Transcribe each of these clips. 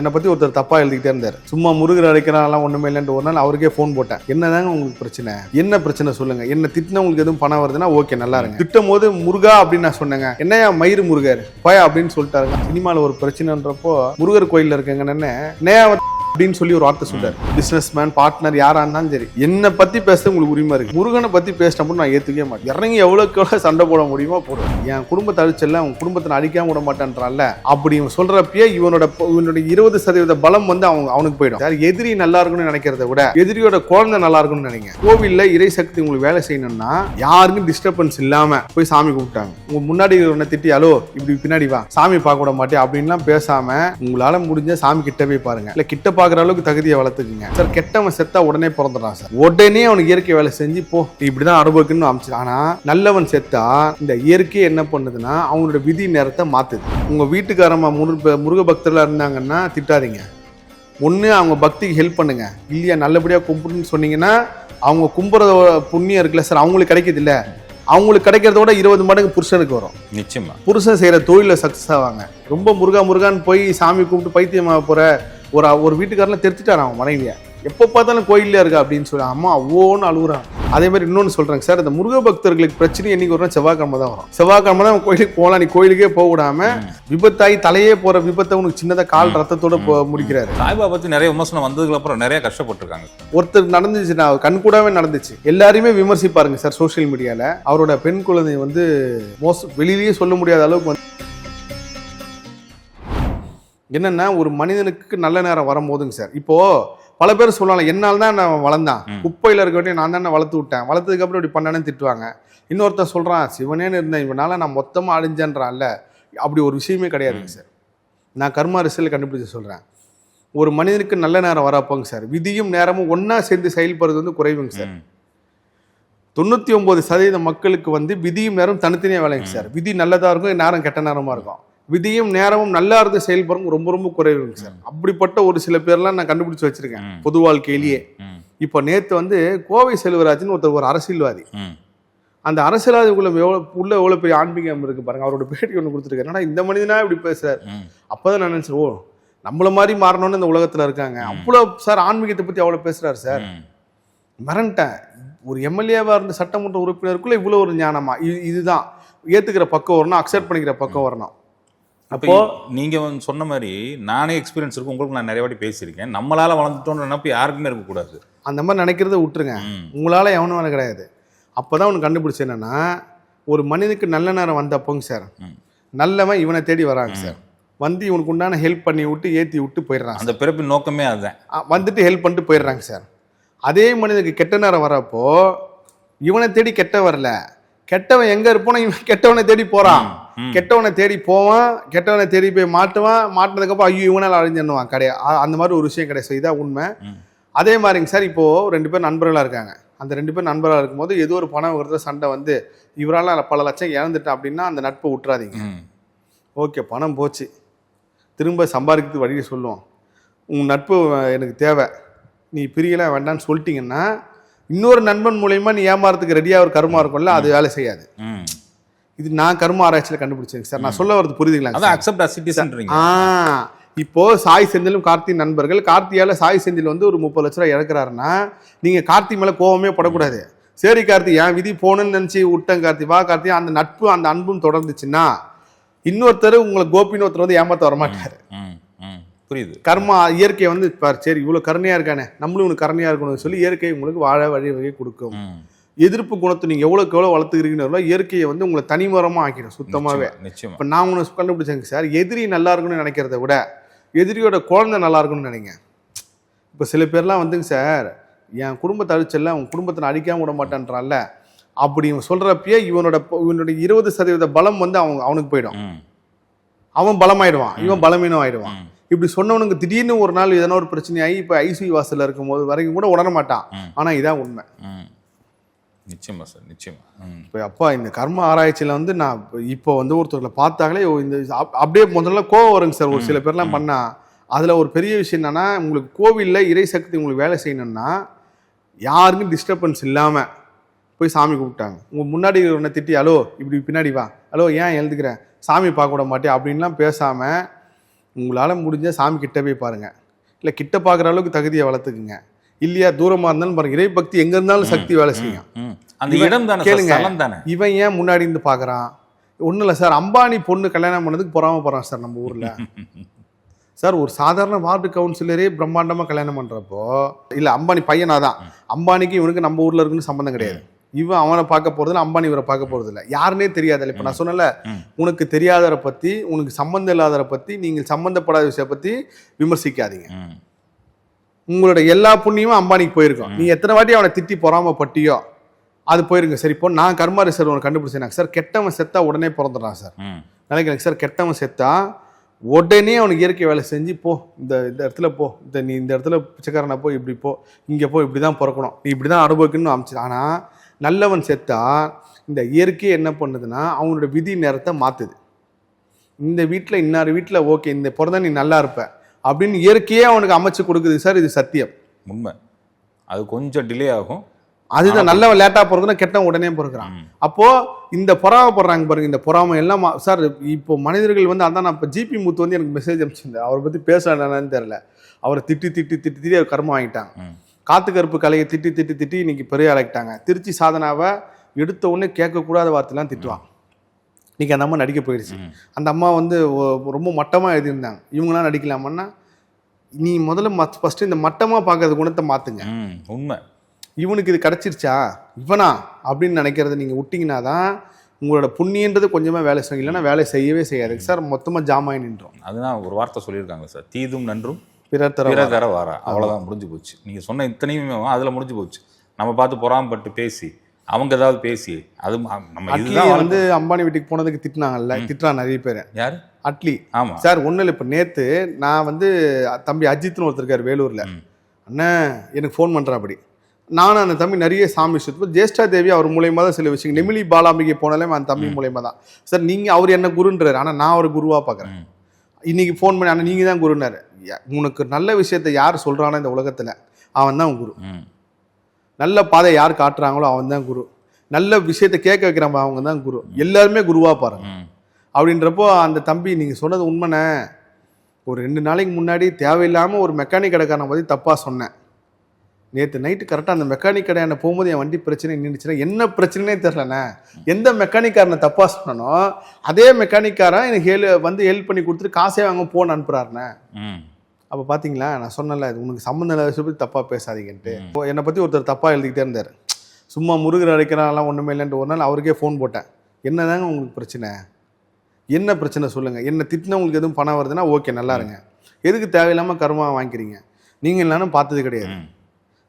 என்னை பற்றி ஒருத்தர் தப்பாக எழுதிக்கிட்டே இருந்தார். சும்மா முருகர் அழைக்கிறான்லாம் ஒன்றுமே இல்லைன்ட்டு ஒரு நாள் அவருக்கே ஃபோன் போட்டேன். என்னதாங்க உங்களுக்கு பிரச்சனை? என்ன பிரச்சனை சொல்லுங்க? என்ன திட்டினா உங்களுக்கு எதுவும் பணம் வருதுன்னா ஓகே நல்லா இருங்க. திட்டும் போது முருகா அப்படின்னு நான் சொன்னேங்க. என்னையா மயிறு முருகர்? பயா? அப்படின்னு சொல்லிட்டாருங்க. சினிமாவில் ஒரு பிரச்சனைன்றப்போ முருகர் கோயிலில் இருக்கங்க என்னையா அப்படின்னு சொல்லி ஒரு வார்த்தை சொல்றாரு. பிசினஸ் மேன் பார்ட்னர் யாரா இருந்தாலும் சரி. என்னை பத்தி பேச உங்களுக்கு உரிமை இருக்கு. முருகனை பத்தி பேசினப்போ நான் ஏத்துக்கவே மாட்டேன். இறங்கி எவ்வளவுக்கு எவ்வளவு சண்டை போட முடியுமோ போடுவேன் என் குடும்பத்தை அழிச்சல உன் குடும்பத்தை நான் அழிக்காம விட மாட்டேன்றான்ல. அப்படி இவன் சொல்றப்பயே இவனோட இவனோட இருபது சதவீத பலம் வந்து அவங்க அவனுக்கு போயிடும். யார் எதிரி நல்லா இருக்கணும்னு நினைக்கிறத விட எதிரியோட குழந்தை நல்லா இருக்கணும்னு நினைங்க. கோவில்ல இறை சக்தி உங்களுக்கு வேலை செய்யணும்னா யாருக்கும் டிஸ்டர்பன்ஸ் இல்லாம போய் சாமி கும்பிட்டாங்க. உங்க முன்னாடி உன்னை திட்டி அலோ இப்படி பின்னாடி வா. சாமி பார்க்க விட மாட்டேன். அப்படின்லாம் பேசாம உங்களால முடிஞ்ச சாமி கிட்ட போய் பாருங்க. இல்ல கிட்ட பாக்குற அளவுக்கு தகுதியை வளர்த்துக்குங்க. சார் கெட்டவன் செத்தா உடனே பிறந்துடான் சார். உடனே அவனுக்கு இயற்கை வேலை செஞ்சு போ நீ இப்படிதான் அனுபவிக்கணும்னு அமைச்சு ஆனா நல்லவன் செத்தா இந்த இயற்கை என்ன பண்ணுதுன்னா அவங்களோட விதி நேரத்தை மாத்துது. உங்க வீட்டுக்காரமா முருக முருக பக்தர்களா இருந்தாங்கன்னா திட்டாதீங்க. ஒன்று அவங்க பக்திக்கு ஹெல்ப் பண்ணுங்க. இல்லையா நல்லபடியாக கும்பிடுன்னு சொன்னீங்கன்னா அவங்க கும்புறத புண்ணியம் இருக்குல்ல சார் அவங்களுக்கு கிடைக்குது இல்ல. அவங்களுக்கு கிடைக்கிறத விட இருபது மடங்கு புருஷனுக்கு வரும். நிச்சயமா. புருஷன் செய்கிற தொழிலில் சக்ஸஸ் ஆவாங்க. ரொம்ப முருகா முருகான்னு போய் சாமி கும்பிட்டு பைத்தியமாக போகிற ஒரு ஒரு வீட்டுக்காரெல்லாம் தெரிஞ்சுட்டாரு அவன் மனைவியை. எப்போ பார்த்தாலும் கோயிலே இருக்கா அப்படின்னு சொல்லி அம்மா அவ்வோன்னு அழுகுறான் அதே மாதிரி இன்னொன்று சொல்கிறேங்க சார் இந்த முருக பக்தர்களுக்கு பிரச்சனை என்னைக்கு வரும் செவ்வாய்க்கிழமை தான் வரும். செவ்வாய்க்கிழமை தான் கோயிலுக்கு போகலாம். நீ கோயிலுக்கே போக விடாம விபத்தாகி தலையே போகிற விபத்தை உனக்கு சின்னதாக கால் ரத்தத்தோட போ- முடிக்கிறாரு. சாய்பாபா பத்தி நிறைய விமர்சனம் வந்ததுக்கு அப்புறம் நிறைய கஷ்டப்பட்டிருக்காங்க. ஒருத்தர் நடந்துச்சு நான் கண் கூடவே நடந்துச்சு. எல்லாரையுமே விமர்சிப்பாருங்க சார் சோஷியல் மீடியால. அவரோட பெண் குழந்தை வந்து மோச வெளியிலேயே சொல்ல முடியாத அளவுக்கு வந்து என்னன்னா ஒரு மனிதனுக்கு நல்ல நேரம் வரும்போதுங்க சார். இப்போ பல பேர் சொல்லலாம் என்னால் தான் நான் வளர்ந்தான். குப்பையில் இருக்க வேண்டிய நான் தானே வளர்த்து விட்டேன். வளர்த்ததுக்கு அப்புறம் இப்படி பண்ணேன்னு திட்டுவாங்க. இன்னொருத்தன் சொல்றான் சிவனேன்னு இருந்தேன். இவனால நான் மொத்தமா அழிஞ்சேன்றான்ல. அப்படி ஒரு விஷயமே கிடையாதுங்க சார். நான் கர்மா ரிசல்ட் கண்டுபிடிச்சு சொல்றேன். ஒரு மனிதனுக்கு நல்ல நேரம் வரப்போங்க சார். விதியும் நேரமும் ஒண்ணா சேர்ந்து செயல்படுறது வந்து குறைவுங்க சார். ம். தொண்ணூத்தி ஒன்பது சதவீத மக்களுக்கு வந்து விதியும் நேரம் தனித்தனியா வேலைங்க சார். விதி நல்லதா இருக்கும் நேரம் கெட்ட நேரமா இருக்கும். விதியும் நேரமும் நல்லா இருந்து செயல்படுறது ரொம்ப ரொம்ப குறைவுங்க சார். அப்படிப்பட்ட ஒரு சில பேர்லாம் நான் கண்டுபிடிச்சு வச்சிருக்கேன். பொது வாழ்க்கையிலேயே. இப்போ நேத்து வந்து கோவை செல்வராஜ்னு ஒருத்தர் ஒரு அரசியல்வாதி. அந்த அரசியல்வாதிக்குள்ள எவ்வளோ உள்ள எவ்வளோ பெரிய ஆன்மீகம் இருக்கு பாருங்க. அவரோட பேட்டி ஒன்று கொடுத்துருக்காரு. என்னடா இந்த மனிதனா இப்படி பேசுறாரு. அப்பதான் நான் நினைச்சேன் ஓ நம்மள மாதிரி மாறணும்னு இந்த உலகத்துல இருக்காங்க. அவ்வளோ சார் ஆன்மீகத்தை பத்தி அவ்வளோ பேசுறாரு சார். மறந்துட்டேன். ஒரு எம்எல்ஏவா இருந்த சட்டமன்ற உறுப்பினருக்குள்ள இவ்வளோ ஒரு ஞானமா? இது இதுதான். ஏத்துக்கிற பக்கம் வரணும் அக்செப்ட் பண்ணிக்கிற பக்கம் வரணும். அப்போ நீங்க சொன்ன மாதிரி நானே எக்ஸ்பீரியன்ஸ் இருக்கு உங்களுக்கு நான் நிறைய வாட்டி பேசியிருக்கேன். நம்மளால வளர்ந்துட்டோம்னு நினைப்பு யாருக்குமே இருக்கக்கூடாது. அந்த மாதிரி நினைக்கிறத விட்டுருங்க. உங்களால எவனும் வேலை கிடையாது. அப்பதான் உனக்கு கண்டுபிடிச்சு என்னன்னா ஒரு மனிதனுக்கு நல்ல நேரம் வந்தப்போங்க சார். நல்லவன் இவனை தேடி வராங்க சார். வந்து இவனுக்கு உண்டான ஹெல்ப் பண்ணி விட்டு ஏத்தி விட்டு போயிடுறான் அந்த பிறப்பின் நோக்கமே அதுதான். வந்துட்டு ஹெல்ப் பண்ணிட்டு போயிடுறாங்க சார். அதே மனிதனுக்கு கெட்ட நேரம் வரப்போ இவனை தேடி கெட்ட வரல. கெட்டவன் எங்க இருப்பானோ இவன் கெட்டவனை தேடி போறான். ம். கெட்டவனை தேடி போவான் கெட்டவனை தேடி போய் மாட்டுவான் மாட்டினதுக்கப்புறம் ஐயோ இவனால் அழிஞ்சிடுவான் கிடையாது அந்த மாதிரி ஒரு விஷயம் கிடையாது. இதான் உண்மை. அதே மாதிரிங்க சார் இப்போ ரெண்டு பேர் நண்பர்களாக இருக்காங்க. அந்த ரெண்டு பேர் நண்பர்களாக இருக்கும்போது ஏதோ ஒரு பணம் விகிறத சண்டை வந்து இவரால் பல லட்சம் இழந்துட்டேன் அப்படின்னா அந்த நட்பை விட்டுறாதீங்க. ஓகே பணம் போச்சு. திரும்ப சம்பாதிக்கிறது வழியை சொல்லுவோம். உன் நட்பு எனக்கு தேவை. நீ பிரியலாம் வேண்டாம்னு சொல்லிட்டீங்கன்னா இன்னொரு நண்பன் மூலயமா நீ ஏமாறதுக்கு ரெடியாக ஒரு கர்மா இருக்கும்ல அது வேலை செய்யாது. இது நான் கர்ம ஆராய்ச்சியில் கண்டுபிடிச்சேன் சார். நான் சொல்ல வரது புரியுதுங்களா அதான் அக்செப்ட் சிட்டிசன்றீங்க ஆ இப்போ சாய் செந்திலும் கார்த்தி நண்பர்கள் கார்த்தியால சாய் செந்தில் வந்து ஒரு முப்பது லட்ச ரூபா இறக்குறாருன்னா நீங்க கார்த்தி மேல கோவமே படக்கூடாது. சரி கார்த்தி என் விதி போகணும்னு நினைச்சு விட்டேன் கார்த்தி வா கார்த்தி அந்த நட்பு அந்த அன்பும் தொடர்ந்துச்சுன்னா இன்னொருத்தர் உங்களை கோபின்னு ஒருத்தர் வந்து ஏமாத்த வரமாட்டாரு. புரியுது. கர்மா இயற்கை வந்து சரி இவ்வளவு கருணையா இருக்கானே நம்மளும் உனக்கு கருணையா இருக்கணும்னு சொல்லி இயற்கை உங்களுக்கு வாழ வழி வகை கொடுக்கும். எதிர்ப்பு குணத்தை நீங்க எவ்வளவுக்கு எவ்வளவு வளர்த்துக்கிறீங்களோ இயற்கையை வந்து உங்களை தனிமரமா ஆக்கிடும் சுத்தமாவே. நிச்சயமா, இப்போ நான் ஒன்று கண்டுபிடிச்சேங்க சார். எதிரி நல்லா இருக்கணும்னு நினைக்கிறத விட எதிரியோட குழந்தை நல்லா இருக்கணும்னு நினைங்க. இப்போ சில பேர்லாம் வந்துங்க சார் என் குடும்பத்தை அழிச்சல உன் குடும்பத்தை நான் அழிக்காம விட மாட்டேன்றான்ல. அப்படி இவன் சொல்றப்பயே இவனோட இவனோட இருபது சதவீத பலம் வந்து அவன் அவனுக்கு போயிடும். அவன் பலமாயிடுவான். இவன் பலமீனம் ஆயிடுவான். இப்படி சொன்னவனுக்கு திடீர்னு ஒரு நாள் எதனா ஒரு பிரச்சனையாகி இப்போ ஐசியூ வாசல்ல இருக்கும்போது வரைக்கும் கூட உணர மாட்டான் ம். ஆனா இதான் உண்மை. நிச்சயமா சார் நிச்சயமா. இப்போ அப்பா இந்த கர்ம ஆராய்ச்சியில் வந்து நான் இப்போ- இப்போ வந்து ஒருத்தர்களை பார்த்தாங்களே இந்த அப்- அப்படியே முதல்ல கோவம் வருங்க சார். ஒரு சில பேர்லாம் பண்ணா அதில் ஒரு பெரிய விஷயம் என்னன்னா உங்களுக்கு கோவிலில் இறை சக்தி உங்களுக்கு வேலை செய்யணும்னா யாருக்கும் டிஸ்டர்பன்ஸ் இல்லாமல் போய் சாமி கும்பிட்டாங்க. உங்கள் முன்னாடி ஒன்றை திட்டி ஹலோ இப்படி பின்னாடி வா. ஹலோ ஏன் எழுதுக்கிறேன் சாமி பார்க்க விட மாட்டேன். அப்படின்லாம் பேசாமல் உங்களால் முடிஞ்ச சாமி கிட்ட போய் பாருங்க. இல்லை கிட்ட பார்க்குற அளவுக்கு தகுதியை வளர்த்துக்குங்க. இல்லையா தூரமாக இருந்தாலும் பாருங்க இறை பக்தி எங்கே இருந்தாலும் சக்தி வேலை செய்யும். அந்த இடம் தானே கேளுங்க. இவன் ஏன் முன்னாடி இருந்து பார்க்குறான்? ஒன்றும் இல்லை சார் அம்பானி பொண்ணு கல்யாணம் பண்ணதுக்கு பொறாம போகிறான் சார் நம்ம ஊரில். சார் ஒரு சாதாரண வார்டு கவுன்சிலரே பிரம்மாண்டமாக கல்யாணம் பண்ணுறப்போ இல்லை அம்பானி பையனா தான். அம்பானிக்கு இவனுக்கு நம்ம ஊரில் இருக்குன்னு சம்மந்தம் கிடையாது. இவன் அவனை பார்க்க போறதில்ல அம்பானி இவரை பார்க்க போறதில்ல. யாருன்னே தெரியாதுல்ல. இப்போ நான் சொன்னல. உனக்கு தெரியாதவரை பற்றி உனக்கு சம்மந்தம் இல்லாதவரை பற்றி நீங்கள் சம்மந்தப்படாத விஷயத்தை பற்றி விமர்சிக்காதீங்க. உங்களோட எல்லா புண்ணியமும் அம்பானிக்கு போயிருக்கும். நீ எத்தனை வாட்டி அவனை திட்டி பொறாமப்பட்டியோ அது போயிருங்க. சரி இப்போ நான் கர்மா ரிசர்வ் ஒன்று கண்டுபிடிச்சேன். சார் கெட்டவன் செத்தா உடனே பிறந்துடுறான் சார். நினைக்கிறேன் சார் கெட்டவன் செத்தா உடனே அவனுக்கு இயற்கை வேலை செஞ்சு போ. இந்த இந்த இடத்துல போ. இந்த நீ இந்த இடத்துல பிச்சைக்காரனை போ இப்படி போ. இங்கே போ இப்படி தான் பிறக்கணும். நீ இப்படி தான் அனுபவிக்கணும்னு அமைச்சு ஆனால் நல்லவன் செத்தா இந்த இயற்கை என்ன பண்ணுதுன்னா அவனோட விதி நேரத்தை மாற்றுது இந்த வீட்டில் இன்னார் வீட்டில் ஓகே இந்த பிறந்தா நீ நல்லா இருப்ப. அப்படின்னு இயற்கையே அவனுக்கு அமைச்சு கொடுக்குது. சார் இது சத்தியம். உண்மை. அது கொஞ்சம் டிலே ஆகும். அதுதான் நல்லவன் லேட்டா பிறகுனா கெட்டவன் உடனே பிறகுறான் ம். அப்போ இந்த பொறாமப்படுறாங்க பாருங்க இந்த பொறாமை எல்லாம் சார் இப்போ மனிதர்கள் வந்து அதான் நான் இப்போ ஜிபி முத்து வந்து எனக்கு மெசேஜ் அனுப்பிச்சிருந்தேன். அவரை பத்தி பேசலான்னு தெரியல. அவரை திட்டி திட்டி திட்டி திட்டி அவர் கர்மம் வாங்கிட்டாங்க. காத்து கருப்பு கலையை திட்டி திட்டி திட்டி இன்னைக்கு பெரிய ஆளாக்கிட்டாங்க. திருச்சி சாதனாவை எடுத்த உடனே கேட்கக்கூடாத வார்த்தைலாம் திட்டுவான். இன்னைக்கு அந்த அம்மா நடிக்க போயிடுச்சு. அந்த அம்மா வந்து ரொம்ப மட்டமாக எழுதியிருந்தாங்க. இவங்களாம் நடிக்கலாமான்னா நீ முதல்ல ஃபஸ்ட்டு இந்த மட்டமாக பார்க்கறது குணத்தை மாற்றுங்க. உண்மை. இவனுக்கு இது கிடச்சிருச்சா? இவனா? அப்படின்னு நினைக்கிறத நீங்கள் விட்டிங்கன்னா தான் உங்களோட புண்ணியன்றது கொஞ்சமாக வேலை செய்யும். இல்லைன்னா வேலை செய்யவே செய்யாது. சார் மொத்தமாக ஜாமாய் நின்றோம். அதுதான் ஒரு வார்த்தை சொல்லியிருக்காங்க சார். தீதும் நன்றும் பிறர் தர பிற தர வாரா. அவ்வளவுதான் முடிஞ்சு போச்சு. நீங்க சொன்ன இத்தனையுமே அதுல முடிஞ்சு போச்சு. நம்ம பார்த்து பொறாமப்பட்டு பேசி அவங்க ஏதாவது பேசி அது நம்ம அட்லி இதுதான் வந்து அம்பானி வீட்டுக்கு போனதுக்கு திட்டினாங்கல்ல திட்டுறான் நிறைய பேர். யாரு? அட்லி. ஆமா. சார் ஒன்றும் இல்லை இப்போ நேற்று நான் வந்து தம்பி அஜித்னு ஒருத்தர் இருக்கார் வேலூரில். அண்ணன் எனக்கு ஃபோன் பண்ணுறேன் அப்படி. நானும் அந்த தம்பி நிறைய சாமி சுத்தம் ஜேஷ்டா தேவி அவர் மூலயமா தான் சில விஷயங்கள். நெமிலி பாலாம்பிகை போனாலே அந்த தம்பி மூலயமா தான். சார் நீங்கள் அவர் என்ன குருன்றாரு. ஆனால் நான் ஒரு குருவாக பார்க்குறேன். இன்னைக்கு ஃபோன் பண்ணி ஆனால் நீங்கள் தான் குருனாரு உனக்கு நல்ல விஷயத்தை யார் சொல்கிறானோ இந்த உலகத்தில் அவன் தான் குரு. நல்ல பாதை யார் காட்டுறாங்களோ அவன் தான் குரு. நல்ல விஷயத்தை கேட்க வைக்கிறவங்க அவங்க தான் குரு. எல்லாருமே குருவாக பாருங்க. அப்படின்றப்போ அந்த தம்பி நீங்கள் சொன்னது உண்மைண்ணே. ஒரு ரெண்டு நாளைக்கு முன்னாடி தேவையில்லாமல் ஒரு மெக்கானிக் கடைக்காரனை பற்றி தப்பாக சொன்னேன். நேற்று நைட்டு கரெக்டாக அந்த மெக்கானிக் கடையான போகும்போது என் வண்டி பிரச்சனை நின்றுச்சுன்னா என்ன பிரச்சனைனே தெரிலண்ணே எந்த மெக்கானிக்காரனை தப்பாக சொன்னனோ அதே மெக்கானிக்காரன் எனக்கு ஹெல் வந்து ஹெல்ப் பண்ணி கொடுத்துட்டு காசே வாங்க போன் அனுப்புறாருண்ணே. ம். அப்போ பார்த்தீங்களா நான் சொன்னல இது உனக்கு சம்மந்தம் இல்லாத பற்றி தப்பாக பேசாதீங்கன்ட்டு. இப்போ என்னை பற்றி ஒருத்தர் தப்பாக எழுதிக்கிட்டே இருந்தார். சும்மா முருகர் அழைக்கிறான்லாம் ஒன்றுமே இல்லைன்ட்டு ஒரு நாள் அவருக்கே ஃபோன் போட்டேன். என்னதாங்க உங்களுக்கு பிரச்சனை? என்ன பிரச்சனை சொல்லுங்கள் என்ன திட்டினா உங்களுக்கு எதுவும் பணம் வருதுன்னா ஓகே நல்லா இருங்க. எதுக்கு தேவையில்லாமல் கருமா வாங்கிக்கிறீங்க? நீங்கள் இல்லைன்னு பார்த்தது கிடையாது.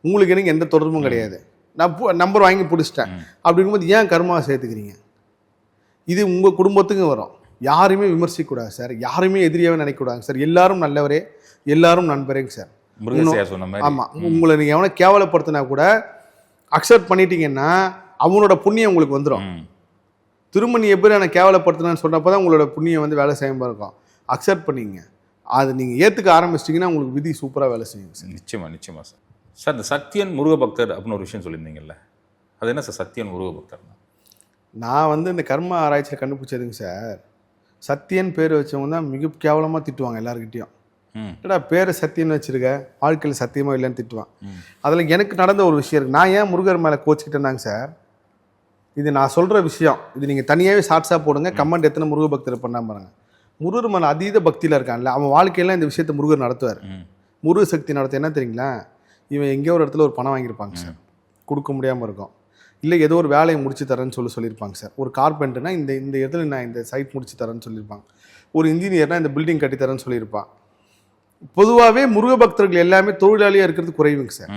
உங்களுக்கு எனக்கு எந்த தொடர்பும் கிடையாது. நான் நம்பர் வாங்கி பிடிச்சிட்டேன். அப்படிங்கும்போது ஏன் கர்மாவை சேர்த்துக்கிறீங்க? இது உங்கள் குடும்பத்துக்கும் வரும். யாரையுமே விமர்சிக்கக்கூடாது சார். யாருமே எதிரியாவே நினைக்கக்கூடாது சார். எல்லாரும் நல்லவரே எல்லாரும் நண்பரேங்க சார். ஆமாம் உங்களை நீங்கள் எவனை கேவலப்படுத்தினா கூட அக்செப்ட் பண்ணிட்டீங்கன்னா அவனோட புண்ணியம் உங்களுக்கு வந்துடும். திரும்ப நீ எப்படி என்னை கேவலப்படுத்தினான்னு சொன்னப்போ தான் உங்களோட புண்ணியம் வந்து வேலை செய்யாமல் இருக்கும். அக்செப்ட் பண்ணிங்க. அது நீங்கள் ஏற்றுக்க ஆரம்பிச்சிட்டிங்கன்னா உங்களுக்கு விதி சூப்பராக வேலை செய்யும் சார். நிச்சயமா நிச்சயமா சார். சார் இந்த சத்தியன் முருக பக்தர் அப்படின்னு ஒரு விஷயம் சொல்லியிருந்தீங்கல்ல அது என்ன சார் சத்தியன் முருக பக்தர் நான் வந்து இந்த கர்ம ஆராய்ச்சியில் கண்டுபிடிச்சதுங்க சார். சத்தியன் பேர் வச்சவங்க தான் மிக கேவலமாக திட்டுவாங்க எல்லாருக்கிட்டையும் ஏடா பேரை சத்தியன்னு வச்சிருக்க? வாழ்க்கையில் சத்தியமாக இல்லைன்னு திட்டுவான். அதில் எனக்கு நடந்த ஒரு விஷயம் இருக்கு. நான் ஏன் முருகர் மேலே கோச்சிக்கிட்டேனாங்க சார்? இது நான் சொல்கிற விஷயம். இது நீங்கள் தனியாகவே ஷார்ட்ஸாக போடுங்க. கமெண்ட் எத்தனை முருக பக்தர் பண்ணாம பாருங்க. முருகர் மேலே அதீத பக்தியில் இருக்கான்ல. அவன் வாழ்க்கையெல்லாம் இந்த விஷயத்தை முருகர் நடத்துவார். முருக சக்தி நடத்த என்ன தெரியுங்களா? இவன் எங்கேயோ ஒரு இடத்துல ஒரு பணம் வாங்கியிருப்பாங்க சார். கொடுக்க முடியாமல் இருக்கும். இல்லை ஏதோ ஒரு வேலையை முடிச்சு தரேன்னு சொல்லி சொல்லியிருப்பாங்க சார். ஒரு கார்பெண்டர்னா இந்த இந்த இடத்துல நான் இந்த சைட் முடிச்சு தரேன்னு சொல்லியிருப்பாங்க. ஒரு இன்ஜினியர்னா இந்த பில்டிங் கட்டி தரேன்னு சொல்லியிருப்பான் பொதுவாகவே முருக பக்தர்கள் எல்லாமே தொழிலாளியாக இருக்கிறது குறைவுங்க சார்.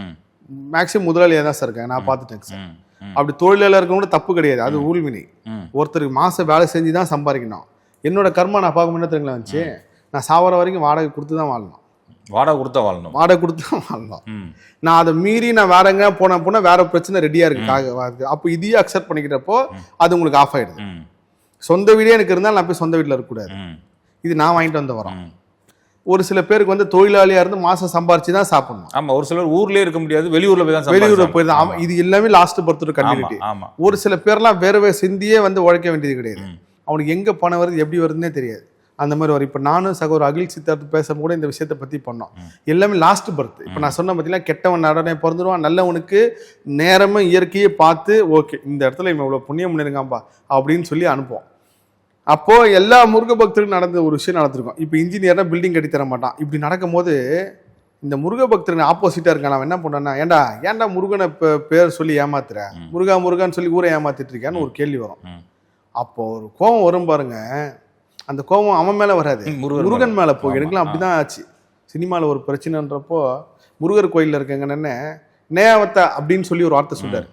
மேக்ஸிமம் முதலாளியாக தான் சார் இருக்காங்க. நான் பார்த்துட்டேங்க சார். அப்படி தொழிலாளர் இருக்கவங்க கூட தப்பு கிடையாது. அது ஊழ்வினை ஒருத்தருக்கு மாதம் வேலை செஞ்சு தான் சம்பாதிக்கணும். என்னோட கர்மா நான் பார்க்க என்ன தெரியுங்களா வந்துச்சு? நான் சாவர வரைக்கும் வாடகை கொடுத்து தான் வாழணும். வாடகை கொடுத்தா வாழணும். வாடகை கொடுத்து வாழணும் நான் அதை மீறி நான் வேற எங்க போன போனால் வேற பிரச்சனை ரெடியாக இருக்கு. அப்போ இதையே அக்செப்ட் பண்ணிக்கிறப்போ அது உங்களுக்கு ஆஃப் ஆயிடுது. சொந்த வீடே எனக்கு இருந்தால் நான் போய் சொந்த வீட்டில் இருக்கக்கூடாது. இது நான் வாங்கிட்டு வந்த வரோம். ஒரு சில பேருக்கு வந்து தொழிலாளியாக இருந்து மாதம் சம்பாரிச்சு தான் சாப்பிடணும். ஆமா ஒரு சிலர் ஊர்லயே இருக்க முடியாது வெளியூர்ல போய் தான் வெளியூரில். போய் தான். இது எல்லாமே லாஸ்ட் பர்த் ஆமா கண்டினியூட்டி ஆமா ஒரு சில பேர்லாம் வேர்வை சிந்தியே வந்து உழைக்க வேண்டியது கிடையாது. அவனுக்கு எங்கே பணம் வருது எப்படி வருதுன்னே தெரியாது. அந்த மாதிரி வரும். இப்போ நானும் சகோதரர் அகில் சித்தார்த்து பேச கூட இந்த விஷயத்தை பற்றி பண்ணோம். எல்லாமே லாஸ்ட் பர்த் இப்போ நான் சொன்ன பார்த்தீங்கன்னா கெட்டவன் நடனே பிறந்துருவான் நல்லவனுக்கு நேரமும் இயற்கையை பார்த்து ஓகே இந்த இடத்துல இவன் இவ்வளோ புண்ணியம் பண்ணிருக்காம்பா அப்படின்னு சொல்லி அனுப்புவோம். அப்போ எல்லா முருக பக்தருக்கும் நடந்த ஒரு விஷயம் நடந்திருக்கும். இப்போ இன்ஜினியர்னா பில்டிங் கட்டி தர மாட்டான். இப்படி நடக்கும்போது இந்த முருக பக்தருக்கு ஆப்போசிட்டா இருக்கான். அவன் என்ன பண்ணான்னா ஏன்டா ஏன்டா முருகனை பே- பேர் சொல்லி ஏமாத்துற? முருகா முருகான்னு சொல்லி ஊரை ஏமாத்திட்டு இருக்கான்னு ஒரு கேள்வி வரும். அப்போ ஒரு கோவம் வரும் பாருங்க. அந்த கோவம் அவன் மேல வராது. முருகன் மேல. போய் ஆமா, எனக்குலாம் அப்படிதான் ஆச்சு. சினிமாவில் ஒரு பிரச்சனைன்றப்போ முருகர் கோயில்ல இருக்கங்கன்னு நேவத்த அப்படின்னு சொல்லி ஒரு வார்த்தை சொல்றாரு.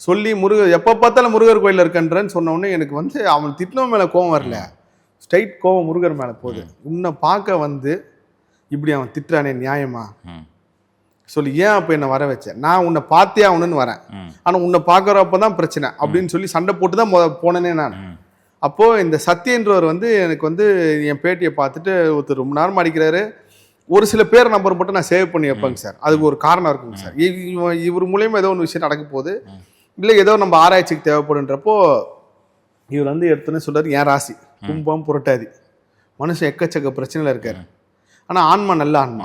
சொல்லி முருகர் எப்போ பார்த்தாலும் முருகர் கோயில்ல இருக்கன்றேன்னு சொன்ன உடனே எனக்கு வந்து அவன் திட்டினவன் மேல கோவம் வரல. ஸ்ட்ரைட் கோவம் முருகர் மேல போகுது. உன்னை பார்க்க வந்து இப்படி அவன் திட்டுறானே நியாயமா. சொல்லி ஏன் அப்போ என்னை வர வச்ச? நான் உன்னை பார்த்தே ஆகணும்னு வரேன். ம். ஆனா உன்னை பார்க்குறப்ப தான் பிரச்சனை. அப்படின்னு சொல்லி சண்டை போட்டு தான் போனேனே நான். ம். அப்போ இந்த சத்யன்றவர் வந்து எனக்கு வந்து என் பேட்டியை பார்த்துட்டு ஒருத்தர் ரொம்ப நேரம் அடிக்கிறாரு. ஒரு சில பேர் நம்பர் மட்டும் நான் சேவ் பண்ணி வைப்பேங்க சார். அதுக்கு ஒரு காரணம் இருக்குங்க சார். இவர் மூலியமா ஏதோ ஒன்று விஷயம் நடக்க போகுது. இல்லை ஏதோ நம்ம ஆராய்ச்சிக்கு தேவைப்படுன்றப்போ இவர் வந்து எடுத்துன்னு சொல்றாரு என் ராசி. கும்பம் புரட்டாதி. மனுஷன் எக்கச்சக்க பிரச்சனையில இருக்காரு. ஆனா ஆன்மா நல்ல ஆன்மா.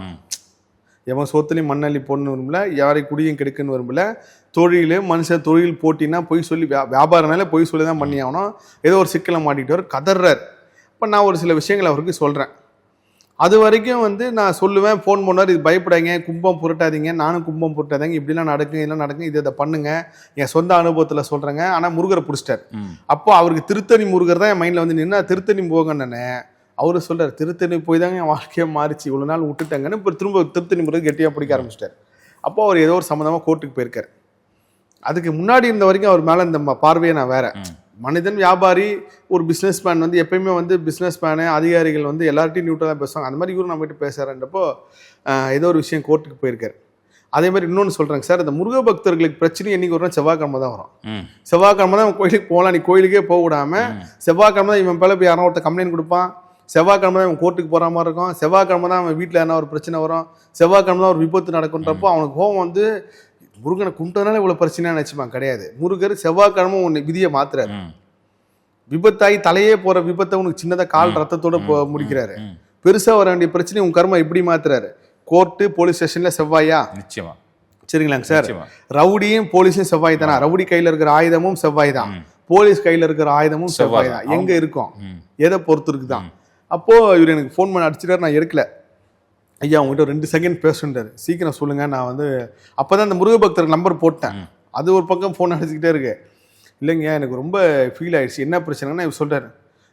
எவன் சோத்துலையும் மண்ணள்ளி போடணும் விரும்பல யாரை குடியும் கெடுக்குன்னு விரும்பல தொழில் மனுஷன் தொழில் போட்டினா பொய் சொல்லி வியா வியாபாரனால பொய் சொல்லி தான் பண்ணி ஆகணும் ஏதோ ஒரு சிக்கலை மாட்டிக்கிட்டு கதறார் இப்போ நான் ஒரு சில விஷயங்களை அவருக்கு சொல்கிறேன் அது வரைக்கும் வந்து நான் சொல்லுவேன் ஃபோன் பண்ணார் இது பயப்படாதீங்க கும்பம் புரட்டாதீங்க நானும் கும்பம் புரட்டாதீங்க இப்படிலாம் நடக்கும் இதெல்லாம் நடக்கும் இதை இதை பண்ணுங்க என் சொந்த அனுபவத்தில் சொல்கிறேங்க ஆனால் முருகரை பிடிச்சிட்டார். அப்போ அவருக்கு திருத்தணி முருகர் தான் என் மைண்டில் வந்து நின்னா திருத்தணி போங்கன்னு அவரு சொல்றாரு திருத்தணி போய் தாங்க என் வாழ்க்கையே மாறிச்சு. இவ்வளோ நாள் விட்டுட்டாங்கன்னு இப்போ திரும்ப திருத்தணி முருகர் கெட்டியாக பிடிக்க ஆரம்பிச்சிட்டார். அப்போ அவர் ஏதோ ஒரு சம்மந்தமாக கோர்ட்டுக்கு போயிருக்காரு. அதுக்கு முன்னாடி இருந்த வரைக்கும் அவர் மேலே இந்த ம- பார்வையே நான் வேற. மனிதன் வியாபாரி ஒரு பிஸ்னஸ் மேன் வந்து எப்பயுமே வந்து பிஸ்னஸ் மேனு அதிகாரிகள் வந்து எல்லார்ட்டையும் நியூட்ரலாக பேசுவாங்க. அந்த மாதிரி இவரும் நம்மகிட்ட பேசுகிறான்றப்போ ஏதோ ஒரு விஷயம் கோர்ட்டுக்கு போயிருக்காரு. அதே மாதிரி இன்னொன்று சொல்கிறேங்க சார் இந்த முருக பக்தர்களுக்கு பிரச்சனை என்னைக்கு வரும் செவ்வாய்க்கிழமை தான் வரும். செவ்வாய்க்கிழமை தான் கோயிலுக்கு போகலாம் நீ கோயிலுக்கே போக விடாம செவ்வாய்க்கிழமை தான் இவன் போய் யாரோ ஒருத்தர் கம்ப்ளைண்ட் கொடுப்பான். செவ்வாய்க்கிழமை தான் இவன் கோர்ட்டுக்கு போகிற மாதிரி இருக்கும். செவ்வாய்க்கிழமை தான் அவன் வீட்டில் என்ன ஒரு பிரச்சனை வரும். செவ்வாய்க்கிழமை தான் ஒரு விபத்து நடக்குன்றப்போ அவனுக்கு கோவம் வந்து முருகனை கும்பிட்டதுனால இவ்வளோ பிரச்சனையாக நினச்சிப்பான். கிடையாது. முருகர் செவ்வாய்க்கிழமை உன்னை விதியை மாத்துறாரு. விபத்தாகி தலையே போகிற விபத்தை உனக்கு சின்னதாக கால் ரத்தத்தோட முடிக்கிறாரு. பெருசாக வர வேண்டிய பிரச்சனை உன் கர்மா எப்படி மாத்துறாரு? கோர்ட்டு போலீஸ் ஸ்டேஷனில் செவ்வாயா? நிச்சயமா. சரிங்களாங்க சார். ரவுடியும் போலீஸும் செவ்வாய் தானா? ரவுடி கையில இருக்கிற ஆயுதமும் செவ்வாய் தான். போலீஸ் கையில இருக்கிற ஆயுதமும் செவ்வாய் தான். எங்க இருக்கும். எதை பொறுத்து இருக்குதான்? அப்போ இவர் எனக்கு ஃபோன் பண்ண அடிச்சிட்டாரு நான் எடுக்கல. ஐயா உங்ககிட்ட ரெண்டு செகண்ட் பேசுன்றாரு சீக்கிரம் சொல்லுங்க நான் வந்து அப்பதான் அந்த முருகபக்தர் நம்பர் போட்டேன். அது ஒரு பக்கம் ஃபோன் அடிச்சுக்கிட்டே இருக்கு. இல்லைங்க எனக்கு ரொம்ப ஃபீல் ஆயிடுச்சு. என்ன பிரச்சனைன்னா இவர் சொல்றாரு.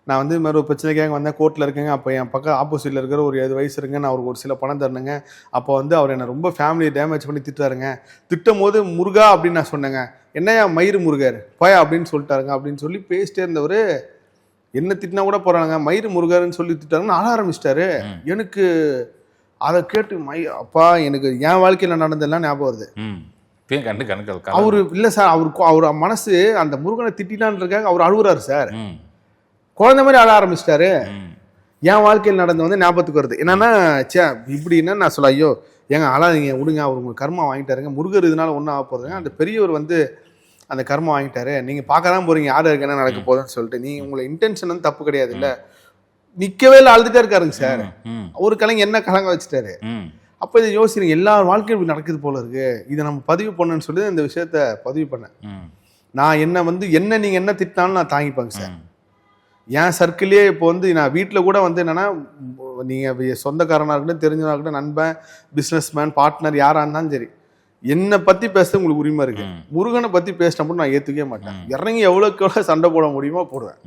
நான் வந்து இது மாதிரி ஒரு பிரச்சனைக்காக வந்தேன் கோர்ட்டில் இருக்கேங்க. அப்போ என் பக்கம் ஆப்போசிட்டில் இருக்கிற ஒரு ஏழு வயசு இருங்க நான் அவருக்கு ஒரு சில பணம் தரணுங்க. அப்போ வந்து அவர் என்னை ரொம்ப ஃபேமிலியை டேமேஜ் பண்ணி திட்டுறாருங்க. திட்டும் போது முருகா அப்படின்னு நான் சொன்னேங்க. என்னையா மயிறு முருகர்? பயா அப்படின்னு சொல்லிட்டாருங்க. அப்படின்னு சொல்லி பேசிட்டே இருந்தவர் என்ன திட்டினா கூட போறாங்க மயிறு முருகர்னு சொல்லி திட்டாருன்னு ஆள ஆரம்பிச்சிட்டாரு. எனக்கு அதை கேட்டு மை அப்பா எனக்கு என் வாழ்க்கையில் நடந்ததெல்லாம் ஞாபகம் வருது. கண்டு கணக்கு அவரு இல்ல சார் அவருக்கு அவர் மனசு அந்த முருகனை திட்டினான்றதுக்காக அவர் அழுகுறாரு சார். குழந்தை மாதிரி அழ ஆரம்பிச்சிட்டாரு. என் வாழ்க்கையில் நடந்து வந்து ஞாபகத்துக்கு வருது. என்னன்னா சே இப்படின்னா நான் சொல்ல ஐயோ ஏங்க அழாதீங்க விடுங்க அவர் உங்களுக்கு கர்மா வாங்கிட்டாருங்க. முருகர் இதனால ஒன்றும் ஆக போகிறதுங்க அந்த பெரியவர் வந்து அந்த கர்மா வாங்கிட்டாரு. நீங்க பார்க்க தான் போறீங்க. யார் இருக்கு என்ன நடக்க போகுதுன்னு சொல்லிட்டு. நீங்க உங்களை இன்டென்ஷன் வந்து தப்பு கிடையாது இல்ல. நிக்கவே இல்லை அழுதுட்டே இருக்காருங்க சார். ஒரு கலங்க என்ன கலங்க வச்சுட்டாரு. அப்போ இதை யோசிக்கிறீங்க எல்லார் வாழ்க்கையும் இப்படி நடக்குது போல இருக்கு. இதை நம்ம பதிவு பண்ணணும்னு சொல்லி இந்த விஷயத்த பதிவு பண்ணேன். நான் என்ன வந்து என்ன நீங்க என்ன திட்டினாலும் நான் தாங்கிப்பேங்க சார். என் சர்க்கிளே இப்போ வந்து நான் வீட்டில் கூட வந்து என்னன்னா உம், நீங்க வி- சொந்தக்காரனா இருக்கட்டும் தெரிஞ்சவனா இருக்கட்டும் நண்பன் பிஸ்னஸ் மேன் பார்ட்னர் யாரா இருந்தாலும் சரி. என்னை பத்தி பேச உங்களுக்கு உரிமை இருக்கு. முருகனை பத்தி பேசினப்போ நான் ஏத்துக்கவே மாட்டேன். இறங்கி எவ்வளோக்கு எவ்வளோ சண்டை போட முடியுமோ போடுவேன்.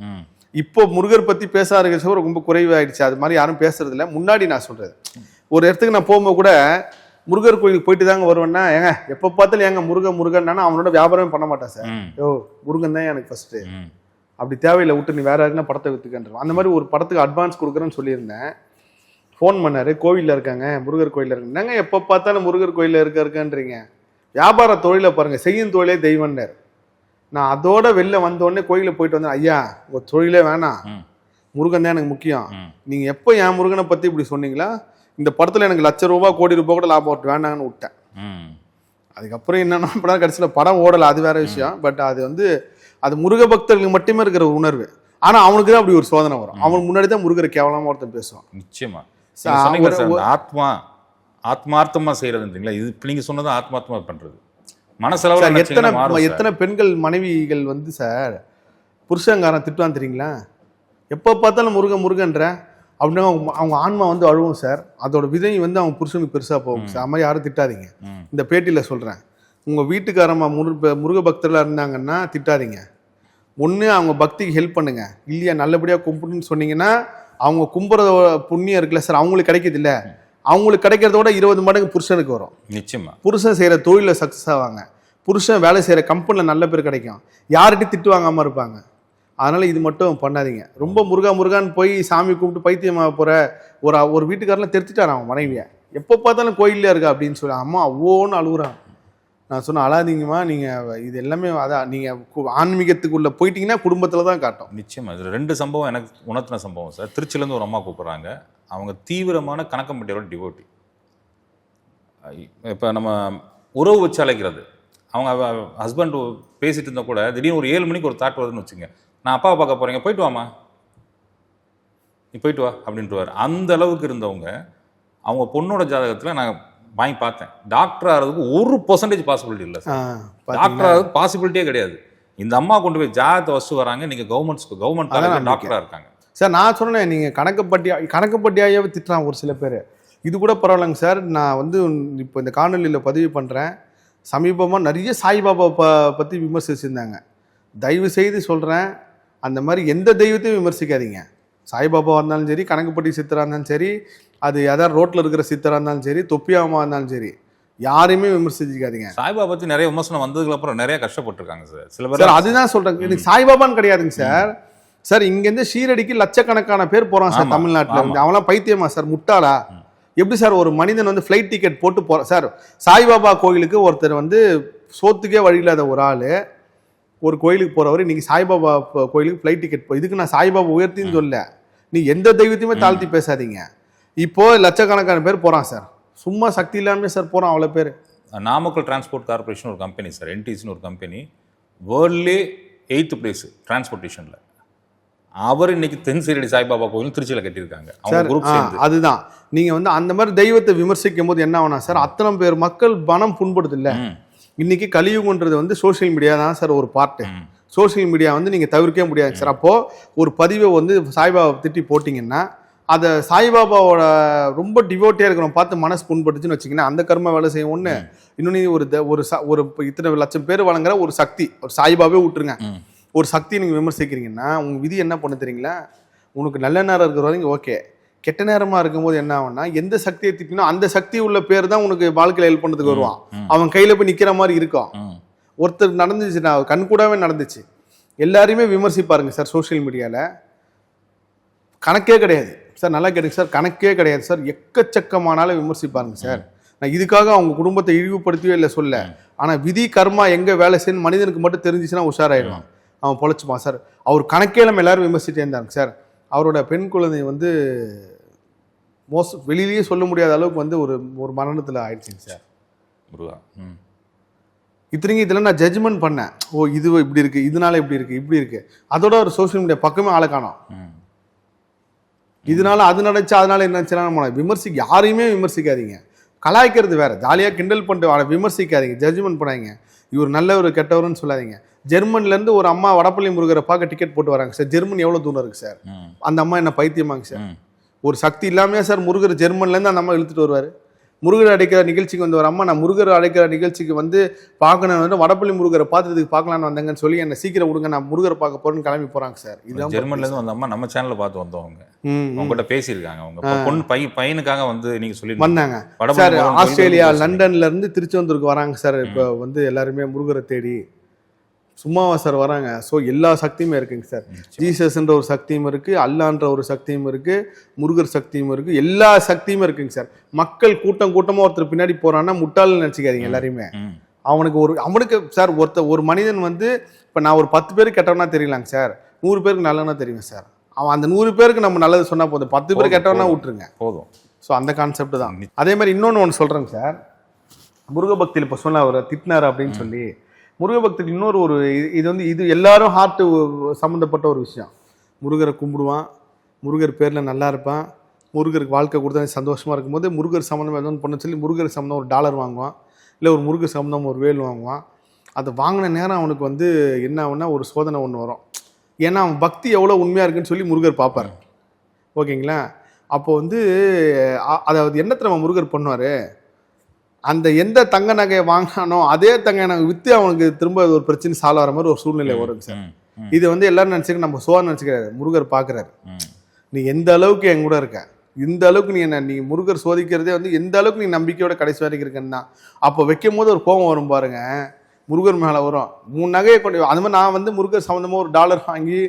இப்போ முருகர் பத்தி பேச ஆரம்பிச்ச ரொம்ப குறைவாயிடுச்சு. அது மாதிரி யாரும் பேசுறது இல்ல. முன்னாடி நான் சொல்றது. ஒரு இடத்துக்கு நான் போகும்போது கூட முருகர் கோயிலுக்கு போயிட்டு தாங்க வருவேன்னா ஏங்க எப்போ பார்த்தாலும் ஏங்க முருகன் முருகன்னா அவனோட வியாபாரமே பண்ண மாட்டான் சார். யோ முருகன் தான் எனக்கு ஃபர்ஸ்ட் ம். அப்படி தேவையில்லை விட்டு நீ வேற யாருன்னா படத்தை வித்துக்கன்றோம் அந்த மாதிரி ஒரு படத்துக்கு அட்வான்ஸ் கொடுக்குறேன்னு சொல்லியிருந்தேன். ஃபோன் பண்ணாரு. கோவில்ல இருக்காங்க. முருகர் கோயில்ல இருக்காங்க. எப்போ பார்த்தாலும் முருகர் கோயில்ல இருக்க இருக்கன்றீங்க? வியாபார தொழிலை பாருங்க. செய்யும் தொழிலே தெய்வம்னார். நான் அதோட வெளில வந்த உடனே கோயிலுக்கு போயிட்டு வந்தேன். ஐயா உங்க தொழிலே வேணாம். முருகன் தான் எனக்கு முக்கியம். ம். நீங்க எப்போ என் முருகனை பத்தி இப்படி சொன்னீங்களா? இந்த படத்துல எனக்கு லட்ச ரூபாய் கோடி ரூபாய் கூட லாபம் வேண்டாங்கன்னு விட்டேன். அதுக்கப்புறம் என்னன்னா இப்பதான் கடைசியில் படம் ஓடலை. அது வேற விஷயம். பட் அது வந்து அது முருக பக்தர்களுக்கு மட்டுமே இருக்கிற ஒரு உணர்வு. ஆனா அவனுக்கு தான் அப்படி ஒரு சோதனை வரும். அவன் முன்னாடி தான் முருகரை கேவலமா ஒருத்தன் பேசுவான். நிச்சயமா. ஆத்மா ஆத்மார்த்தமா செய்யறதுன்றீங்களா இது இப்ப நீங்க சொன்னது ஆத்மார்த்தமா பண்றது. மனசளவுல எத்தனை. எத்தனை பெண்கள் மனைவிகள் வந்து சார் புருஷங்காரன் திட்டுவான் தெரியுங்களா? எப்போ பார்த்தாலும் முருக முருகன்ற அப்படின்னா அவங்க அவங்க ஆன்மா வந்து அழுவும் சார். அதோட விதை வந்து அவங்க புருஷனுக்கு பெருசா போகும் சார். அது மாதிரி யாரும் திட்டாதீங்க. இந்த பேட்டியில சொல்றேன். உங்க வீட்டுக்காரம்மா முரு முருக பக்தர்களா இருந்தாங்கன்னா திட்டாதீங்க. ஒண்ணு அவங்க பக்திக்கு ஹெல்ப் பண்ணுங்க. இல்லையா நல்லபடியா கும்பிடுன்னு சொன்னீங்கன்னா அவங்க கும்புறத புண்ணியம் இருக்குல்ல சார் அவங்களுக்கு கிடைக்குது இல்ல அவங்களுக்கு கிடைக்கிறத விட இருபது மடங்கு புருஷனுக்கு வரும். நிச்சயமா. புருஷன் செய்கிற தொழிலில் சக்ஸஸ் ஆவாங்க. புருஷன் வேலை செய்கிற கம்பெனியில் நல்ல பேர் கிடைக்கும். யார்கிட்டயும் திட்டு வாங்காமல் இருப்பாங்க. அதனால் இது மட்டும் பண்ணாதீங்க. ரொம்ப முருகா முருகான்னு போய் சாமி கூப்பிட்டு பைத்தியமாக போகிற ஒரு ஒரு வீட்டுக்காரெலாம் தெரிச்சிட்டாரான் அவன் மனைவியை. எப்போ பார்த்தாலும் கோயிலே இருக்கா அப்படின்னு சொல்லி அம்மா அவ்வளோன்னு அழுகுறான் நான் சொன்னேன் அழாதீங்கம்மா நீங்கள் இது எல்லாமே அதான் நீங்கள் ஆன்மீகத்துக்குள்ளே போயிட்டீங்கன்னா குடும்பத்தில் தான் காட்டும். நிச்சயமாக இதுல ரெண்டு சம்பவம் எனக்கு உணர்த்தின சம்பவம் சார். திருச்சிலேருந்து ஒரு அம்மா கூப்பிட்றாங்க. அவங்க தீவிரமான கணக்கம்பட்டியோட டிவோட்டி இப்போ நம்ம உறவு வச்சு அழைக்கிறது. அவங்க ஹஸ்பண்ட் பேசிட்டு இருந்தால் கூட திடீர்னு ஒரு ஏழு மணிக்கு ஒரு தாட் வருதுன்னு வச்சுங்க. நான் அப்பாவை பார்க்க போகிறேங்க போயிட்டு வாமா நீ போயிட்டு வா அப்படின்ட்டுவார் அந்த அளவுக்கு இருந்தவங்க அவங்க பொண்ணோட ஜாதகத்தில் நான் வாங்கி பார்த்தேன். டாக்டர் ஆகிறதுக்கு ஒரு பர்சன்டேஜ் பாசிபிலிட்டி இல்லை டாக்டர் பார்த்தீங்களா? ஆகிறது பாசிபிலிட்டியே கிடையாது. இந்த அம்மா கொண்டு போய் ஜாதகத்தை வச்சு வராங்க. நீங்க கவர்மெண்ட் கவர்மெண்ட் அதான் காலேஜ் நம்பிக்கை. டாக்டரா இருக்காங்க. சார் நான் சொன்னேன் நீங்கள் கணக்குப்பட்டியா கணக்குப்பட்டியாவே திட்டுறான் ஒரு சில பேர். இது கூட பரவாயில்லைங்க சார். நான் வந்து இப்போ இந்த காணொலியில் பதிவு பண்ணுறேன் சமீபமாக நிறைய சாய்பாபா ப பற்றி விமர்சிச்சிருந்தாங்க. தயவு செய்து சொல்கிறேன் அந்த மாதிரி எந்த தெய்வத்தையும் விமர்சிக்காதீங்க. சாய்பாபாவாக இருந்தாலும் சரி கணக்குப்பட்டி சித்தராக இருந்தாலும் சரி அது ஏதாவது ரோட்டில் இருக்கிற சித்தராக இருந்தாலும் சரி தொப்பியாமா இருந்தாலும் சரி யாரையுமே விமர்சிக்காதீங்க சாய்பா பத்தி நிறைய விமர்சனம் வந்ததுக்கு அப்புறம் நிறைய கஷ்டப்பட்டிருக்காங்க சார். சில சார் பேர் அதுதான் சொல்றேன். எனக்கு சாய்பாபான்னு கிடையாதுங்க சார். சார் இங்கேருந்து ஷீரடிக்கு லட்சக்கணக்கான பேர் போறான் சார் தமிழ்நாட்டுல. இருந்து. அவன்லாம் பைத்தியமா சார் முட்டாளா? எப்படி சார் ஒரு மனிதன் வந்து ஃப்ளைட் டிக்கெட் போட்டு போற சார் சாய்பாபா கோயிலுக்கு ஒருத்தர் வந்து சோத்துக்கே வழி இல்லாத ஒரு ஆளு ஒரு கோயிலுக்கு போறவர் இன்னைக்கு சாய்பாபா கோயிலுக்கு ஃப்ளைட் டிக்கெட் போ இதுக்கு நான் சாய்பாபா உயர்த்தின்னு சொல்ல நீ எந்த தெய்வத்தையுமே தாழ்த்தி பேசாதீங்க. இப்போ லட்சக்கணக்கான பேர் போறான் சார். சும்மா சக்தி இல்லாம சார் போறான் அவ்வளவு பேர். நாமக்கல் டிரான்ஸ்போர்ட் கார்பரேஷன் ஒரு கம்பெனி சார். என்டிசின்னு ஒரு கம்பெனி வேர்ல்ட்லே எயித்து பிளேஸ் டிரான்ஸ்போர்ட்டேஷன்ல அவர் இன்னைக்கு தென் சீரடி சாய்பாபா கோயில் திருச்சியில கட்டியிருக்காங்க. சார் அதுதான். நீங்க வந்து அந்த மாதிரி தெய்வத்தை விமர்சிக்கும் போது என்ன ஆகுனா சார் அத்தனை பேர் மக்கள் பணம் புண்படுது இல்ல. இன்னைக்கு கலியுகன்றது வந்து சோஷியல் மீடியா தான் சார் ஒரு பார்ட்டு ம். சோஷியல் மீடியா வந்து நீங்க தவிர்க்கவே முடியாது சார் அப்போ ஒரு பதிவை வந்து சாய்பாபா திட்டி போட்டீங்கன்னா அதை சாய்பாபாவோட ரொம்ப டிவோட்டியா இருக்கிறவங்க பார்த்து மனசு புண்பட்டுச்சுன்னு வச்சுக்கோங்க அந்த கர்ம வேலை செய்யும் ஒண்ணு இன்னொன்னு ஒரு ஒரு ச- ஒரு இத்தனை லட்சம் பேர் வழங்குற ஒரு சக்தி ஒரு சாய்பாபே விட்டுருங்க. ஒரு சக்தியை நீங்க விமர்சிக்கிறீங்கன்னா உங்க விதி என்ன பண்ண தெரியுங்களா உனக்கு நல்ல நேரம் இருக்கிற வரைக்கும் ஓகே கெட்ட நேரமா இருக்கும்போது என்ன ஆகும்னா எந்த சக்தியை திட்டினோ அந்த சக்தி உள்ள பேர் தான் உனக்கு வாழ்க்கையில ஹெல்ப் பண்ணதுக்கு வருவான். அவன் கையில போய் நிக்கிற மாதிரி இருக்கும். ஒருத்தர் நடந்துச்சு நான் கண் கூடவே நடந்துச்சு. எல்லாரையுமே விமர்சிப்பாருங்க சார் சோஷியல் மீடியாவில் கணக்கே கிடையாது. சார் நல்லா கேட்டுங்க சார் கணக்கே கிடையாது சார். எக்கச்சக்கமானாலும் விமர்சிப்பாருங்க சார். நான் இதுக்காக அவங்க குடும்பத்தை இழிவுபடுத்தவே இல்லை சொல்ல. ஆனால் விதி கர்மா எங்கே வேலை செய்யணும் மனிதனுக்கு மட்டும் தெரிஞ்சிச்சுன்னா உஷாராயிடுவான். அவன் பொழைச்சிப்பான் சார். அவர் கணக்கே நம்ம எல்லாரும் விமர்சிட்டே இருந்தாங்க சார். அவரோட பெண் குழந்தை வந்து மோச வெளியிலேயே சொல்ல முடியாத அளவுக்கு வந்து ஒரு ஒரு மரணத்தில் ஆயிடுச்சுங்க சார். முருகா ம். இத்தனைக்கும் இதில் நான் ஜட்ஜ்மெண்ட் பண்ணேன். ஓ இது இப்படி இருக்கு இதனால இப்படி இருக்கு இப்படி இருக்கு. அதோட ஒரு சோஷியல் மீடியா பக்கமே ஆளை காணோம். இதனால அது நடந்துச்சு அதனால என்ன நம்ம விமர்சி யாரையுமே விமர்சிக்காதீங்க. கலாய்க்கிறது வேற. ஜாலியாக கிண்டல் பண்ணிட்டு விமர்சிக்காதீங்க ஜட்ஜ்மெண்ட் பண்ணாதீங்க. இவர் நல்லவர் கெட்டவர்னு சொல்லாதீங்க. ஜெர்மன்ல இருந்து ஒரு அம்மா வடப்பள்ளி முருகரை பார்க்க டிக்கெட் போட்டு வராங்க சார். ஜெர்மன் எவ்வளவு தூரம் இருக்கு சார். அந்த அம்மா என்ன பைத்தியமாங்க சார். ஒரு சக்தி இல்லாமையா சார் முருகர் ஜெர்மன்ல இருந்து அந்த அம்மா இழுத்துட்டு வருவாரு? முருகர் அடைக்கிற நிகழ்ச்சிக்கு வந்து அம்மா நான் முருகர் அடைக்கிற நிகழ்ச்சிக்கு வந்து பார்க்கணும் வந்து வடப்பள்ளி முருகரை பார்த்ததுக்கு பார்க்கலான்னு வந்தேங்கன்னு சொல்லி என்ன சீக்கிரம் விடுங்க நான் முருகரை பார்க்க போறேன்னு கிளம்பி போறாங்க சார். இதுதான் ஜெர்மன்ல இருந்து வந்த அம்மா நம்ம சேனல்ல பார்த்து வந்தவங்க. உங்ககிட்ட பேசியிருக்காங்க அவங்க. பொண்ணு பையன் பையனுக்காக வந்து நீங்க சொல்லி வந்தாங்க. சார் ஆஸ்திரேலியா லண்டன்ல இருந்து திருச்செந்தூருக்கு வராங்க சார். இப்போ வந்து எல்லாருமே முருகரை தேடி சும்மாவா சார் வராங்க. ஸோ எல்லா சக்தியுமே இருக்குங்க சார். ஜீசஸ்ன்ற ஒரு சக்தியும் இருக்கு அல்லான்ற ஒரு சக்தியும் இருக்கு முருகர் சக்தியும் இருக்கு எல்லா சக்தியுமே இருக்குங்க சார். மக்கள் கூட்டம் கூட்டமா ஒருத்தர் பின்னாடி போறான்னா முட்டாள்னு நினச்சிக்காதீங்க எல்லாரையுமே. அவனுக்கு ஒரு அவனுக்கு சார் ஒருத்த ஒரு மனிதன் வந்து இப்போ நான் ஒரு பத்து பேருக்கு கெட்டவனா தெரியலாங்க சார். நூறு பேருக்கு நல்லவனா தெரியும் சார். அவன் அந்த நூறு பேருக்கு நம்ம நல்லது சொன்னா போதும். பத்து பேர் கெட்டவனா. விட்டுருங்க. போதும். ஸோ அந்த கான்செப்ட் தான். அதே மாதிரி இன்னொன்று ஒன்று சொல்கிறேங்க சார். முருகபக்தியில் இப்போ சொன்ன அவர் திட்டினார் அப்படின்னு சொல்லி முருகபக்தியில் இன்னொரு ஒரு இது- வந்து இது எல்லாரும் ஹார்ட் சம்மந்தப்பட்ட ஒரு விஷயம். முருகரை கும்பிடுவான் முருகர் பேரில் நல்லா இருப்பான் முருகருக்கு வாழ்க்கை கொடுத்தா சந்தோஷமாக இருக்கும்போது முருகர் சம்மந்தம் ஏதோ பண்ண சொல்லி முருகர் சம்மந்தம் ஒரு டாலர் வாங்குவான் இல்லை ஒரு முருகர் சம்மந்தம் ஒரு வேல் வாங்குவான். அதை வாங்கின நேரம் அவனுக்கு வந்து என்ன ஆகுனா ஒரு சோதனை ஒன்று வரும். ஏன்னா அவன் பக்தி எவ்வளோ உண்மையாக இருக்குன்னு சொல்லி முருகர் பார்ப்பார். ஓகேங்களா? அப்போ வந்து அதாவது என்ன நம்ம முருகர் பண்ணுவார்? அந்த எந்த தங்க நகையை வாங்கினானோ அதே தங்க நகை விற்று அவனுக்கு திரும்ப ஒரு பிரச்சனை சால்வ் ஆகிற மாதிரி ஒரு சூழ்நிலை வரும் சார். இது வந்து எல்லாரும் நினச்சிக்க நம்ம சோழ நினச்சிக்கிறாரு. முருகர் பார்க்குறாரு. நீ எந்த அளவுக்கு என் கூட இருக்க? இந்த அளவுக்கு நீ என்ன நீ முருகர் சோதிக்கிறதே வந்து எந்த அளவுக்கு நீ நம்பிக்கையோட கடைசி வரைக்கும் இருக்கன்னு தான் அப்போ வைக்கும் போது ஒரு கோபம் வரும் பாருங்க. முருகர் மேலே வரும். மூணு நகையை கொண்டு அந்த மாதிரி நான் வந்து முருகர் சம்மந்தமாக ஒரு டாலர் வாங்கி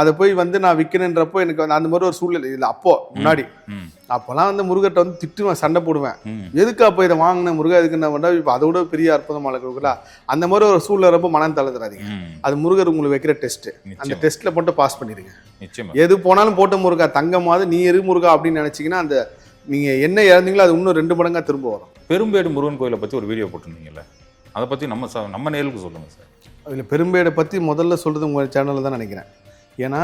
அதை போய் வந்து நான் விற்கணுன்றப்போ எனக்கு வந்து அந்த மாதிரி ஒரு சூழ்நிலை இல்லை. அப்போ முன்னாடி. அப்போல்லாம் வந்து முருகர்கிட்ட வந்து திட்டுவேன் சண்டை போடுவேன். எதுக்கு அப்போ இதை வாங்கினேன் முருகா எதுக்கு என்ன பண்ணா இப்போ அதை விட பெரிய அற்புதமாக இருக்குங்களா அந்த மாதிரி ஒரு சூழ்நிலை ரொம்ப மனம் தளர்த்துறாதீங்க. அது முருகர் உங்களுக்கு வைக்கிற டெஸ்ட் அந்த. டெஸ்ட்ல மட்டும் பாஸ் பண்ணிடுங்க. எது போனாலும் போட்ட முருகா தங்கமாவது நீ எரு முருகா அப்படின்னு நினைச்சீங்கன்னா அந்த நீங்க என்ன இறந்தீங்களோ அது இன்னும் ரெண்டு மடங்கா திரும்ப வரும். பெரும்பேடு முருகன் கோயிலை பத்தி ஒரு வீடியோ போட்டிருந்தீங்கல்ல. அதை பத்தி நம்ம நம்ம நேருக்கு சொல்லுங்க சார். அதில் பெரும்பேடை பற்றி முதல்ல சொல்கிறது உங்கள் சேனலில் தான் நினைக்கிறேன். ஏன்னா